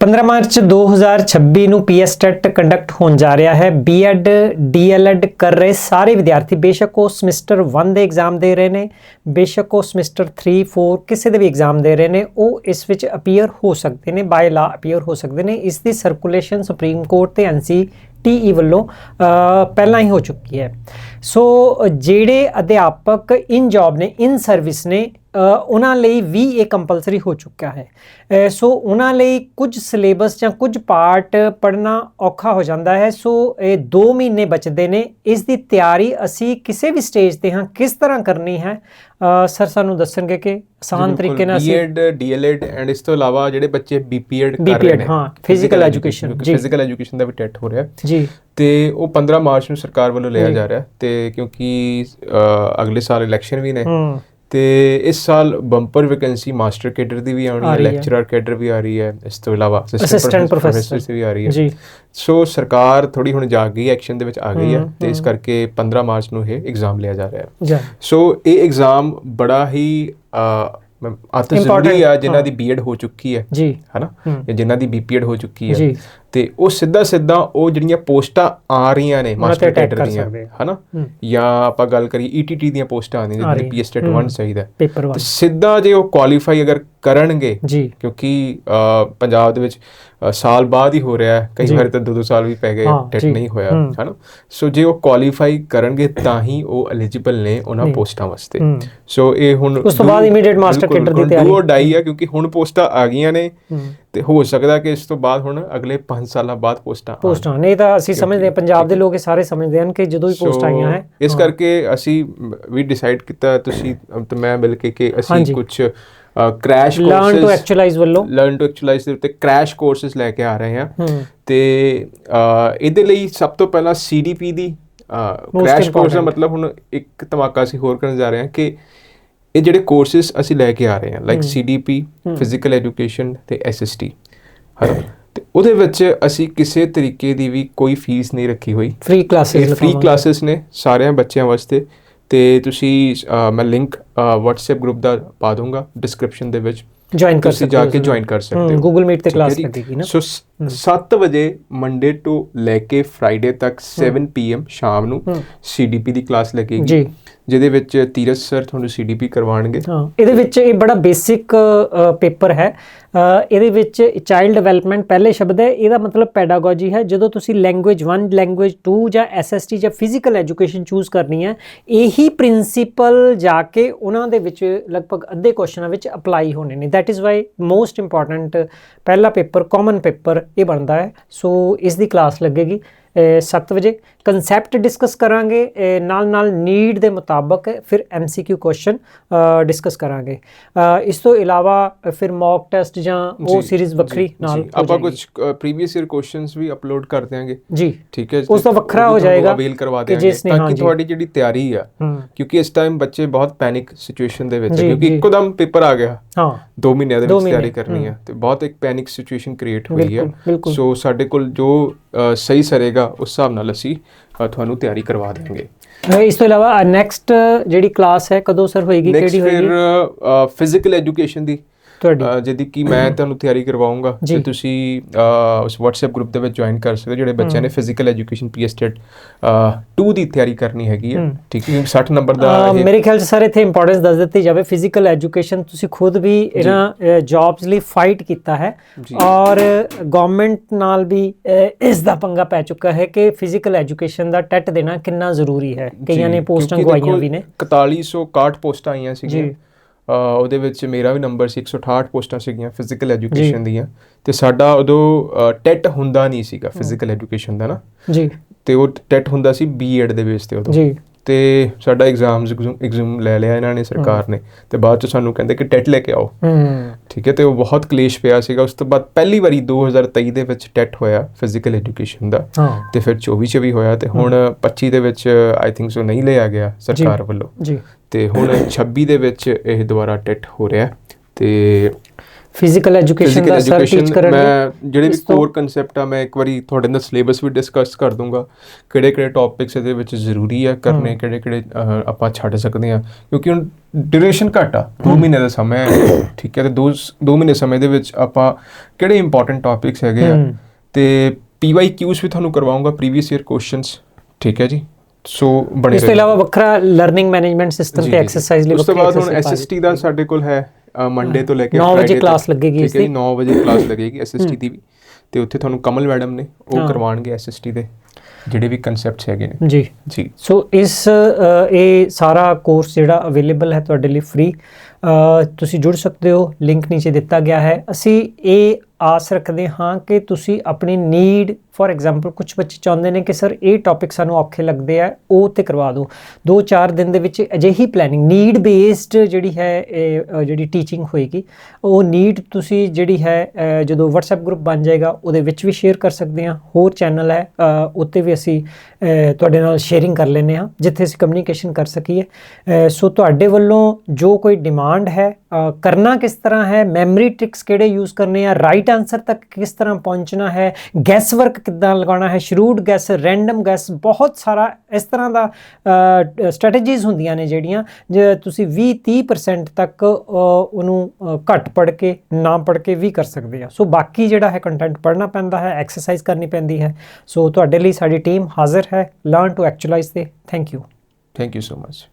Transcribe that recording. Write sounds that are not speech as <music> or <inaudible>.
15 March 2026 ਨੂੰ PS TET conduct ਹੋਣ ਜਾ ਰਿਹਾ ਹੈ। ਬੀਐਡ ਡੀਐਲਐਡ ਕਰ ਰਹੇ ਸਾਰੇ ਵਿਦਿਆਰਥੀ। ਬੇਸ਼ੱਕ ਉਹ ਸਮੈਸਟਰ 1 ਦੇ ਐਗਜ਼ਾਮ ਦੇ ਰਹੇ ਨੇ, ਬੇਸ਼ੱਕ ਉਹ ਸਮੈਸਟਰ 3 4 ਕਿਸੇ ਦੇ ਵੀ ਐਗਜ਼ਾਮ ਦੇ ਰਹੇ ਨੇ, ਉਹ ਇਸ ਵਿੱਚ ਅਪੀਅਰ ਹੋ ਸਕਦੇ ਨੇ ਬਾਈ ਲਾ ਅਪੀਅਰ ਹੋ ਸਕਦੇ ਨੇ। ਇਸ ਦੀ ਸਰਕੂਲੇਸ਼ਨ ਸੁਪਰੀਮ ਕੋਰਟ ਤੇ ਐਨਸੀ ਟੀਈ ਵੱਲੋਂ ਪਹਿਲਾਂ ਹੀ ਹੋ ਚੁੱਕੀ ਹੈ। ਸੋ ਜਿਹੜੇ ਅਧਿਆਪਕ ਇਨ ਜੌਬ ਨੇ ਇਨ ਸਰਵਿਸ ਨੇ ਉਹਨਾਂ ਲਈ ਵੀ ਇਹ ਕੰਪਲਸਰੀ ਹੋ ਚੁੱਕਾ ਹੈ। ਸੋ ਉਹਨਾਂ ਲਈ ਕੁਝ ਸਿਲੇਬਸ ਜਾਂ ਕੁਝ ਪਾਰਟ ਪੜਨਾ ਔਖਾ ਹੋ ਜਾਂਦਾ ਹੈ। ਸੋ ਇਹ 2 ਮਹੀਨੇ ਬਚਦੇ ਨੇ। ਇਸ ਦੀ ਤਿਆਰੀ ਅਸੀਂ ਕਿਸੇ ਵੀ ਸਟੇਜ ਤੇ ਹਾਂ ਕਿਸ ਤਰ੍ਹਾਂ ਕਰਨੀ ਹੈ ਸਰ ਸਾਨੂੰ ਦੱਸਣਗੇ ਕਿ ਆਸਾਨ ਤਰੀਕੇ ਨਾਲ ਅਸੀਂ ਬੀਐਡ ਡੀਐਲਐਡ ਐਂਡ ਇਸ ਤੋਂ ਇਲਾਵਾ ਜਿਹੜੇ ਬੱਚੇ ਬੀਪੀਐਡ ਕਰ ਰਹੇ ਨੇ ਹਾਂ, physical education, ਜੀ। ਫਿਜ਼ੀਕਲ ਐਜੂਕੇਸ਼ਨ ਦਾ ਵੀ ਟੈਟ ਹੋ ਰਿਹਾ। ਜੀ। ਤੇ ਉਹ 15 ਮਾਰਚ ਨੂੰ ਸਰਕਾਰ ਵੱਲੋਂ ਲਿਆ ਜੀ। ਰਿਹਾ। ਤੇ ਕਿਉਂਕਿ ਅਗਲੇ ਸਾਲ ਇਲੈਕਸ਼ਨ ਵੀ ਨੇ। ਹੂੰ। ਤੇ ਇਸ ਸਾਲ ਬੰਪਰ ਵੈਕੈਂਸੀ ਮਾਸਟਰ ਕੈਡਰ ਦੀ ਵੀ ਆਉਣੀ ਹੈ। ਲੈਕਚਰਰ ਕੈਡਰ ਵੀ ਆ ਰਹੀ ਹੈ ਇਸ ਤੋਂ ਇਲਾਵਾ professor ਦੀ ਵੀ ਆ ਰਹੀ ਹੈ। ਜੀ। ਸੋ ਸਰਕਾਰ ਥੋੜੀ ਹੁਣ ਜਾਗ ਗਈ ਐਕਸ਼ਨ ਦੇ ਵਿੱਚ ਆ ਗਈ ਹੈ ਤੇ ਇਸ ਕਰਕੇ 15 ਮਾਰਚ ਨੂੰ ਇਹ ਐਗਜ਼ਾਮ ਲਿਆ ਜਾ ਰਿਹਾ ਹੈ। ਸੋ ਇਹ ਐਗਜ਼ਾਮ ਬੜਾ ਹੀ ਅਤ ਜ਼ਰੂਰੀ ਆ ਜਿਨ੍ਹਾਂ। ਦੀ ਬੀਐਡ ਹੋ ਚੁੱਕੀ ਹੈ ਜੀ। ਹਨਾ। ਜਾਂ ਜਿਨ੍ਹਾਂ ਦੀ ਬੀਪੀਐਡ ਹੋ ਚੁੱਕੀ ਹੈ। ਜੀ। ਤੇ ਉਹ ਸਿੱਧਾ ਸਿੱਧਾ ਉਹ ਜਿਹੜੀਆਂ ਪੋਸਟਾਂ ਆ ਰਹੀਆਂ ਨੇ ਮਾਸਟਰ ਕਰ ਦੀਆਂ। ਹਨਾ। ਜਾਂ ਆਪਾਂ ਗੱਲ ਕਰੀਏ ਈਟੀਟੀ ਦੀਆਂ ਪੋਸਟਾਂ ਆਉਂਦੀਆਂ ਰਹੀਆਂ। ਪੀਐਸ ਟੈਟ ਹੂੰ। 1 ਚਾਹੀਦਾ ਤੇ 1 ਸਿੱਧਾ ਜੇ ਉਹ ਕੁਆਲੀਫਾਈ ਅਗਰ ਕਰਨਗੇ ਜੀ ਕਿਉਂਕਿ ਪੰਜਾਬ ਦੇ ਵਿੱਚ ਸਾਲ ਬਾਅਦ ਹੀ ਹੋ ਰਿਹਾ ਹੈ ਕਈ। ਵਾਰ ਤਾਂ ਦੋ ਦੋ ਸਾਲ ਵੀ ਪੈ ਗਏ ਟੈਟ। ਨਹੀਂ ਹੋਇਆ। ਹਨਾ ਸੋ ਜੇ ਉਹ ਕੁਆਲੀਫਾਈ ਕਰਨਗੇ ਤਾਂ ਹੀ ਉਹ ਐਲੀਜੀਬਲ ਨੇ ਉਹਨਾਂ। ਪੋਸਟਾਂ ਵਾਸਤੇ ਸੋ ਇਹ ਹੁਣ ਉਸ ਤੋਂ ਬਾਅਦ immediate master cadre ਦੀ ਤਿਆਰੀ। ਡੂ ਡਾਈ ਆ ਕਿਉਂਕਿ ਹੁਣ ਪੋਸਟਾਂ ਆ ਗਈਆਂ ਨੇ ਤੇ ਹੋ ਸਕਦਾ ਕਿ ਇਸ ਤੋਂ ਬਾਅਦ ਹੁਣ ਅਗਲੇ 5 ਸਾਲਾਂ ਬਾਅਦ ਪੋਸਟਾਂ। ਪੋਸਟਾਂ ਨਹੀਂ ਤਾਂ ਅਸੀਂ ਸਮਝਦੇ ਹਾਂ ਪੰਜਾਬ ਦੇ ਲੋਕ ਇਹ ਸਾਰੇ ਸਮਝਦੇ ਹਨ ਕਿ ਜਦੋਂ ਹੀ ਪੋਸਟ ਆਈਆਂ ਹੈ ਇਸ ਕਰਕੇ ਅਸੀਂ ਵੀ ਡਿਸਾਈਡ ਕੀਤਾ ਤੁਸੀਂ ਤੇ ਮੈਂ ਮਿਲ ਕੇ ਕਿ ਅਸੀਂ। ਕੁਝ crash learn to courses actualize ਵੱਲੋਂ ਲਰਨ ਟੂ ਐਕਚੁਅਲਾਈਜ਼ ਦੇ ਉੱਤੇ ਕ੍ਰੈਸ਼ ਕੋਰਸਸ ਲੈ ਕੇ ਆ ਰਹੇ ਹਾਂ ਤੇ ਇਹਦੇ ਲਈ ਸਭ ਤੋਂ ਪਹਿਲਾਂ ਸੀਡੀਪੀ ਦੀ ਕ੍ਰੈਸ਼ ਕੋਰਸ ਦਾ. ਮਤਲਬ ਹੁਣ ਇੱਕ ਧਮਾਕਾ ਅਸੀਂ ਹੋਰ ਕਰਨ ਜਾ ਰਹੇ ਹਾਂ ਕਿ ਇਹ ਜਿਹੜੇ ਕੋਰਸਸ ਅਸੀਂ ਲੈ ਕੇ ਆ ਰਹੇ ਹਾਂ ਲਾਈਕ। ਸੀਡੀਪੀ। ਫਿਜ਼ੀਕਲ ਐਜੂਕੇਸ਼ਨ ਤੇ ਐਸਐਸਟੀ ਹਨਾ ਤੇ ਉਹਦੇ ਵਿੱਚ ਅਸੀਂ ਕਿਸੇ ਤਰੀਕੇ ਦੀ ਵੀ ਕੋਈ ਫੀਸ ਨਹੀਂ ਰੱਖੀ ਹੋਈ ਫ੍ਰੀ ਕਲਾਸਿਸ ਫ੍ਰੀ ਕਲਾਸਿਸ ਨੇ ਸਾਰਿਆਂ ਬੱਚਿਆਂ ਵਾਸਤੇ ਤੇ ਤੁਸੀਂ ਮੈਂ ਲਿੰਕ WhatsApp ਗਰੁੱਪ ਦਾ ਪਾ ਦੂੰਗਾ ਡਿਸਕ੍ਰਿਪਸ਼ਨ ਦੇ ਵਿੱਚ ਜੁਆਇਨ ਕਰ ਸਕਦੇ ਜਾ ਹੋ ਕੇ ਜ਼ਰੂਰ। ਜੁਆਇਨ ਕਰ ਸਕਦੇ ਹੂੰ, Google Meet ਤੇ ਜੀ? ਲੱਗੇਗੀ ਨਾ। ਸੋ 7 ਵਜੇ ਮੰਡੇ ਤੋਂ ਲੈ ਕੇ ਫਰਾਈਡੇ ਤੱਕ 7 ਪੀਐਮ ਸ਼ਾਮ ਨੂੰ। ਸੀਡੀਪੀ ਦੀ ਕਲਾਸ ਲੱਗੇਗੀ ਜੀ ਜਿਹਦੇ ਵਿੱਚ ਤੀਰਥ ਸਰ ਤੁਹਾਨੂੰ ਸੀਡੀਪੀ ਕਰਵਾਉਣਗੇ। ਹਾਂ, ਇਹਦੇ ਵਿੱਚ ਇਹ ਬੜਾ ਬੇਸਿਕ ਪੇਪਰ ਹੈ। ਇਹਦੇ ਵਿੱਚ ਚਾਈਲਡ ਡਿਵੈਲਪਮੈਂਟ ਪਹਿਲੇ ਸ਼ਬਦ ਹੈ, ਇਹਦਾ ਮਤਲਬ ਪੈਡਾਗੋਜੀ ਹੈ। ਜਦੋਂ ਤੁਸੀਂ ਲੈਂਗੁਏਜ 1 ਲੈਂਗੁਏਜ 2 ਜਾਂ ਐਸਐਸਟੀ ਜਾਂ ਫਿਜ਼ੀਕਲ ਐਜੂਕੇਸ਼ਨ ਚੂਜ਼ ਕਰਨੀ ਹੈ, ਇਹੀ ਪ੍ਰਿੰਸੀਪਲ ਜਾ ਕੇ ਉਹਨਾਂ ਦੇ ਵਿੱਚ ਲਗਭਗ ਅੱਧੇ ਕੁਐਸਚਨਾਂ ਵਿੱਚ ਅਪਲਾਈ ਹੋਣੇ ਨੇ। That is why most important ਪਹਿਲਾ ਪੇਪਰ ਕਾਮਨ ਪੇਪਰ ਇਹ ਬਣਦਾ ਹੈ। ਸੋ ਇਸ ਦੀ ਕਲਾਸ ਲੱਗੇਗੀ। 7 ਵਜੇ। ਕਨਸੈਪਟ ਡਿਸਕਸ ਕਰਾਂਗੇ। ਨਾਲ ਨਾਲ ਨੀਡ ਦੇ ਮੁਤਾਬਕ ਫਿਰ ਐਮਸੀਕਿਊ ਕੁਐਸਚਨ ਡਿਸਕਸ ਕਰਾਂਗੇ। ਇਸ ਤੋਂ ਇਲਾਵਾ ਫਿਰ ਮੌਕ ਟੈਸਟ ਜਾਂ ਉਹ ਸੀਰੀਜ਼ ਵੱਖਰੀ ਨਾਲ। ਆਪਾਂ ਕੁਝ ਪ੍ਰੀਵੀਅਸ ਈਅਰ ਕੁਐਸਚਨਸ ਵੀ ਅਪਲੋਡ ਕਰ ਦਿਆਂਗੇ। ਜੀ ਠੀਕ ਹੈ ਉਸ ਤੋਂ ਵੱਖਰਾ ਹੋ ਜਾਏਗਾ ਅਵੇਲ ਕਰਵਾ ਦਿਆਂਗੇ ਤਾਂ ਕਿ। ਤੁਹਾਡੀ ਜਿਹੜੀ ਤਿਆਰੀ ਆ ਕਿਉਂਕਿ ਇਸ ਟਾਈਮ ਬੱਚੇ ਬਹੁਤ ਪੈਨਿਕ ਸਿਚੁਏਸ਼ਨ ਦੇ ਵਿੱਚ ਕਿਉਂਕਿ। ਇੱਕੋਦਮ ਪੇਪਰ ਆ ਗਿਆ। ਹਾਂ। 2 ਮਹੀਨਿਆਂ ਦੇ ਵਿੱਚ ਤਿਆਰੀ ਕਰਨੀ ਹੈ। ਤੇ ਬਹੁਤ ਇੱਕ ਪੈਨਿਕ ਸਿਚੁਏਸ਼ਨ ਕ੍ਰੀਏਟ ਹੋਈ ਹੈ। ਸੋ ਸਾਡੇ ਕੋਲ ਜੋ ਸਹੀ ਸਰੇਗਾ ਉਸ ਹਿਸਾਬ ਨਾਲ ਅਸੀਂ ਤੁਹਾਨੂੰ ਤਿਆਰੀ ਕਰਵਾ ਦੇਵਾਂਗੇ ਇਸ ਤੋਂ ਇਲਾਵਾ ਨੈਕਸਟ ਜਿਹੜੀ ਕਲਾਸ ਹੈ ਕਦੋਂ ਸਰ ਹੋਏਗੀ ਕਿਹੜੀ ਫਿਰ ਹੋਏਗੀ ਫਿਜ਼ੀਕਲ ਐਜੂਕੇਸ਼ਨ ਦੀ। ਜਿਹਦੀ ਕਿ ਮੈਂ ਤੁਹਾਨੂੰ ਤਿਆਰੀ ਕਰਵਾਉਂਗਾ। ਤੇ ਤੁਸੀਂ ਉਸ WhatsApp ਗਰੁੱਪ ਦੇ ਵਿੱਚ ਜੁਆਇਨ ਕਰ ਸਕਦੇ ਜਿਹੜੇ ਬੱਚਿਆਂ ਨੇ ਫਿਜ਼ੀਕਲ ਐਜੂਕੇਸ਼ਨ ਪੀਐਸ ਟੈਟ 2 ਦੀ ਤਿਆਰੀ ਕਰਨੀ ਹੈਗੀ ਹੈ। ਠੀਕ ਹੈ 60 ਨੰਬਰ ਦਾ ਮੇਰੇ ਖਿਆਲ ਚ ਸਰ ਇੱਥੇ ਇੰਪੋਰਟੈਂਸ ਦੱਸ ਦਿੱਤੀ ਜਾਵੇ ਫਿਜ਼ੀਕਲ ਐਜੂਕੇਸ਼ਨ ਤੁਸੀਂ ਖੁਦ ਵੀ ਇਹਨਾਂ ਜੌਬਸ ਲਈ ਫਾਈਟ ਕੀਤਾ ਹੈ। ਔਰ ਗਵਰਨਮੈਂਟ ਨਾਲ ਵੀ ਇਸ ਦਾ ਪੰਗਾ ਪੈ ਚੁੱਕਾ ਹੈ ਕਿ ਫਿਜ਼ੀਕਲ ਐਜੂਕੇਸ਼ਨ ਦਾ ਟੈਟ ਦੇਣਾ ਕਿੰਨਾ ਜ਼ਰੂਰੀ ਹੈ। ਕਈਆਂ ਨੇ ਪੋਸਟਾਂ ਗਵਾਈਆਂ ਵੀ ਨੇ। 4161 ਪੋਸਟਾਂ ਆਈਆਂ ਸੀਗੀਆਂ। ਉਹਦੇ ਵਿੱਚ ਮੇਰਾ ਵੀ ਨੰਬਰ ਸੀ 168 ਪੋਸਟਾਂ ਸੀਗੀਆਂ ਫਿਜ਼ੀਕਲ। ਐਜੂਕੇਸ਼ਨ ਦੀਆਂ। ਤੇ ਸਾਡਾ ਉਦੋਂ ਟੈਟ ਹੁੰਦਾ ਨਹੀਂ ਸੀਗਾ ਫਿਜ਼ੀਕਲ ਐਜੂਕੇਸ਼ਨ ਦਾ ਨਾ। ਜੀ। ਤੇ ਉਹ ਟੈਟ ਹੁੰਦਾ ਸੀ ਬੀਐਡ ਦੇ ਬੇਸ ਤੇ ਉਦੋਂ। ਜੀ। ਤੇ ਸਾਡਾ ਐਗਜ਼ਾਮਸ ਐਗਜ਼ਾਮ ਲੈ ਲਿਆ ਇਹਨਾਂ ਨੇ ਸਰਕਾਰ ਨੇ। ਤੇ ਬਾਅਦ ਚ ਸਾਨੂੰ ਕਹਿੰਦੇ ਕਿ ਟੈਟ ਲੈ ਕੇ ਆਓ। ਹੂੰ। ਠੀਕ ਹੈ ਤੇ ਉਹ ਬਹੁਤ ਕਲੇਸ਼ ਪਿਆ ਸੀਗਾ। ਉਸ ਤੋਂ ਬਾਅਦ ਪਹਿਲੀ ਵਾਰੀ 2023 ਦੇ ਵਿੱਚ ਟੈਟ ਹੋਇਆ ਫਿਜ਼ੀਕਲ ਐਜੂਕੇਸ਼ਨ ਦਾ। ਤੇ ਫਿਰ 24 ਚ ਵੀ ਹੋਇਆ ਤੇ ਹੁਣ 25 ਦੇ ਵਿੱਚ ਆਈ ਥਿੰਕ ਸੋ ਨਹੀਂ ਲਿਆ ਗਿਆ ਸਰਕਾਰ ਵੱਲੋਂ। ਜੀ। ਤੇ ਹੁਣ 26 ਦੇ ਵਿੱਚ ਇਹ ਦੁਬਾਰਾ ਟੈਟ ਹੋ ਰਿਹਾ। ਤੇ ਫਿਜ਼ੀਕਲ ਐਜੂਕੇਸ਼ਨ ਦਾ ਸਰ ਟੀਚ ਕਰਨਗੇ ਮੈਂ ਜਿਹੜੇ ਵੀ ਕੋਰ ਕਨਸੈਪਟ ਆ ਮੈਂ ਇੱਕ ਵਾਰੀ ਤੁਹਾਡੇ ਨਾਲ ਸਿਲੇਬਸ ਵੀ ਡਿਸਕਸ ਕਰ ਦੂੰਗਾ। ਕਿਹੜੇ ਕਿਹੜੇ ਟੌਪਿਕਸ ਇਹਦੇ ਵਿੱਚ ਜ਼ਰੂਰੀ ਆ ਕਰਨੇ। ਕਿਹੜੇ ਕਿਹੜੇ ਆਪਾਂ ਛੱਡ ਸਕਦੇ ਆ। ਕਿਉਂਕਿ ਹੁਣ ਡਿਊਰੇਸ਼ਨ ਘੱਟ ਆ 2 ਮਹੀਨੇ ਦਾ ਸਮਾਂ ਹੈ। ਠੀਕ ਹੈ ਤੇ 2 2 ਮਹੀਨੇ ਸਮੇਂ ਦੇ ਵਿੱਚ ਆਪਾਂ ਕਿਹੜੇ ਇੰਪੋਰਟੈਂਟ ਟੌਪਿਕਸ ਹੈਗੇ ਆ। ਤੇ ਪੀਵਾਈਕਿਊਸ ਵੀ ਤੁਹਾਨੂੰ ਕਰਵਾਉਂਗਾ ਪ੍ਰੀਵੀਅਸ ਈਅਰ ਕੁਐਸਚਨਸ ਠੀਕ ਹੈ ਜੀ? ਸੋ ਬਣੇ ਇਸ ਤੋਂ। ਇਲਾਵਾ ਵੱਖਰਾ ਲਰਨਿੰਗ ਮੈਨੇਜਮੈਂਟ ਸਿਸਟਮ ਤੇ ਐਕਸਰਸਾਈਜ਼ ਲਈ ਉਸ ਤੋਂ ਬਾਅਦ ਹੁਣ ਐਸਐਸਟੀ ਦਾ ਸਾਡੇ ਕੋਲ ਹੈ। ਮੰਡੇ ਤੋਂ ਲੈ ਕੇ ਨੌ ਵਜੇ Friday ਤੱਕ। class ਲੱਗੇਗੀ ਇਸ ਦੀ। 9 ਵਜੇ ਕਲਾਸ ਲੱਗੇਗੀ <coughs> ਐਸਐਸਟੀ ਦੀ ਵੀ ਤੇ ਉੱਥੇ ਤੁਹਾਨੂੰ ਕਮਲ ਮੈਡਮ ਨੇ ਉਹ ਹਾਂ। ਕਰਵਾਉਣਗੇ ਐਸਐਸਟੀ ਦੇ ਜਿਹੜੇ ਵੀ ਕਨਸੈਪਟਸ ਹੈਗੇ ਨੇ ਜੀ ਜੀ ਸੋ ਇਸ ਇਹ ਸਾਰਾ ਕੋਰਸ ਜਿਹੜਾ ਅਵੇਲੇਬਲ ਹੈ ਤੁਹਾਡੇ ਲਈ ਫ੍ਰੀ ਤੁਸੀਂ ਜੁੜ ਸਕਦੇ ਹੋ ਲਿੰਕ ਨੀਚੇ ਦਿੱਤਾ ਗਿਆ ਹੈ ਅਸੀਂ ਇਹ ਆਸ ਰੱਖਦੇ ਹਾਂ ਕਿ ਤੁਸੀਂ ਆਪਣੀ ਨੀਡ ਫੋਰ ਐਗਜ਼ਾਮਪਲ ਕੁਝ ਬੱਚੇ ਚਾਹੁੰਦੇ ਨੇ ਕਿ ਸਰ ਇਹ ਟੌਪਿਕ ਸਾਨੂੰ ਔਖੇ ਲੱਗਦੇ ਆ, ਉਹ ਤੇ ਕਰਵਾ ਦਿਓ। 2-4 ਦਿਨ ਦੇ ਵਿੱਚ ਅਜਿਹੀ ਪਲੈਨਿੰਗ ਨੀਡ ਬੇਸਡ ਜਿਹੜੀ ਹੈ ਜਿਹੜੀ ਟੀਚਿੰਗ ਹੋਏਗੀ, ਉਹ ਨੀਡ ਤੁਸੀਂ ਜਿਹੜੀ ਹੈ ਜਦੋਂ WhatsApp ਗਰੁੱਪ ਬਣ ਜਾਏਗਾ, ਉਹਦੇ ਵਿੱਚ ਵੀ ਸ਼ੇਅਰ ਕਰ ਸਕਦੇ ਹਾਂ। ਹੋਰ ਚੈਨਲ ਹੈ ਉੱਤੇ ਵੀ ਅਸੀਂ ਤੁਹਾਡੇ ਨਾਲ ਸ਼ੇਅਰਿੰਗ ਕਰ ਲੈਂਦੇ ਹਾਂ, ਜਿੱਥੇ ਅਸੀਂ ਕਮਿਊਨੀਕੇਸ਼ਨ ਕਰ ਸਕੀਏ। ਸੋ ਤੁਹਾਡੇ ਵੱਲੋਂ ਜੋ ਕੋਈ ਡਿਮਾਂਡ ਹੈ ਕਰਨਾ ਕਿਸ ਤਰ੍ਹਾਂ ਹੈ ਮੈਮਰੀ ਟ੍ਰਿਕਸ ਕਿਹੜੇ ਯੂਜ਼ ਕਰਨੇ ਆ ਰਾਈਟ ਆਨਸਰ ਤੱਕ ਕਿਸ ਤਰ੍ਹਾਂ ਪਹੁੰਚਣਾ ਹੈ ਗੈਸ ਵਰਕ ਕਿੱਦਾਂ ਲਗਾਉਣਾ ਹੈ ਸ਼ਰੂਡ ਗੈਸ ਰੈਂਡਮ ਗੈਸ ਬਹੁਤ ਸਾਰਾ ਇਸ ਤਰ੍ਹਾਂ ਦਾ ਸਟ੍ਰੈਟੇਜੀਜ਼ ਹੁੰਦੀਆਂ ਨੇ ਜਿਹੜੀਆਂ, ਜੇ ਤੁਸੀਂ 20 30% ਤੱਕ ਉਹਨੂੰ ਘੱਟ ਪੜ ਕੇ, ਨਾ ਪੜ ਕੇ ਵੀ ਕਰ ਸਕਦੇ ਆ। ਸੋ ਬਾਕੀ ਜਿਹੜਾ ਹੈ ਕੰਟੈਂਟ ਪੜਨਾ ਪੈਂਦਾ ਹੈ ਐਕਸਰਸਾਈਜ਼ ਕਰਨੀ ਪੈਂਦੀ ਹੈ। ਸੋ ਤੁਹਾਡੇ ਲਈ ਸਾਡੀ ਟੀਮ ਹਾਜ਼ਰ ਹੈ ਲਰਨ ਟੂ ਐਕਚੁਅਲਾਈਜ਼ ਦੇ thank you thank you so much